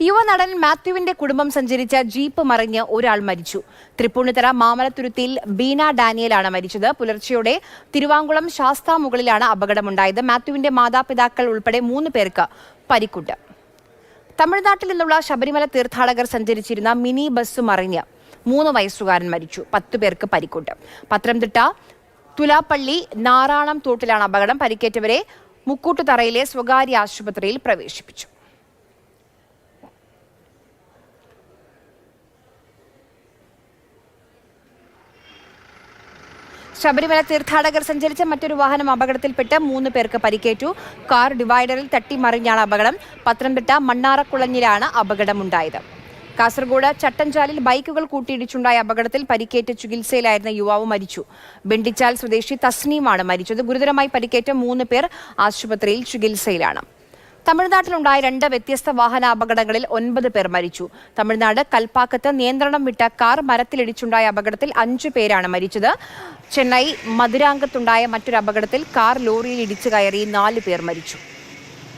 യുവനടൻ മാത്യുവിന്റെ കുടുംബം സഞ്ചരിച്ച ജീപ്പ് മറിഞ്ഞ് ഒരാൾ മരിച്ചു. തൃപ്പൂണിത്തറ മാമലത്തുരുത്തിയിൽ ബീന ഡാനിയലാണ് മരിച്ചത്. പുലർച്ചെയോടെ തിരുവാങ്കുളം ശാസ്താ മുകളിലാണ് അപകടമുണ്ടായത്. മാത്യുവിന്റെ മാതാപിതാക്കൾ ഉൾപ്പെടെ മൂന്ന് പേർക്ക് പരിക്കുണ്ട്. തമിഴ്നാട്ടിൽ നിന്നുള്ള ശബരിമല തീർത്ഥാടകർ സഞ്ചരിച്ചിരുന്ന മിനി ബസ് മറിഞ്ഞ് മൂന്ന് വയസ്സുകാരൻ മരിച്ചു. പത്തു പേർക്ക് പരിക്കുണ്ട്. പത്തനംതിട്ട തുലാപ്പള്ളി നാറാണം തോട്ടിലാണ് അപകടം. പരിക്കേറ്റവരെ മുക്കൂട്ടുതറയിലെ സ്വകാര്യ ആശുപത്രിയിൽ പ്രവേശിപ്പിച്ചു. ശബരിമല തീർത്ഥാടകർ സഞ്ചരിച്ച മറ്റൊരു വാഹനം അപകടത്തിൽപ്പെട്ട് മൂന്ന് പേർക്ക് പരിക്കേറ്റു. കാർ ഡിവൈഡറിൽ തട്ടിമറിഞ്ഞാണ് അപകടം. പത്തനംതിട്ട മണ്ണാറക്കുളഞ്ഞിലാണ് അപകടമുണ്ടായത്. കാസർഗോഡ് ചട്ടഞ്ചാലിൽ ബൈക്കുകൾ കൂട്ടിയിടിച്ചുണ്ടായ അപകടത്തിൽ പരിക്കേറ്റ് ചികിത്സയിലായിരുന്ന യുവാവ് മരിച്ചു. ബെണ്ടിച്ചാൽ സ്വദേശി തസ്നീമാണ് മരിച്ചത്. ഗുരുതരമായി പരിക്കേറ്റ മൂന്ന് പേർ ആശുപത്രിയിൽ ചികിത്സയിലാണ്. തമിഴ്നാട്ടിലുണ്ടായ രണ്ട് വ്യത്യസ്ത വാഹനാപകടങ്ങളിൽ ഒൻപത് പേർ മരിച്ചു. തമിഴ്നാട് കൽപ്പാക്കത്ത് നിയന്ത്രണം വിട്ട കാർ മരത്തിലിടിച്ചുണ്ടായ അപകടത്തിൽ അഞ്ചു പേരാണ് മരിച്ചത്. ചെന്നൈ മധുരാങ്കത്തുണ്ടായ മറ്റൊരു അപകടത്തിൽ കാർ ലോറിയിൽ ഇടിച്ചു കയറി നാല് പേർ മരിച്ചു.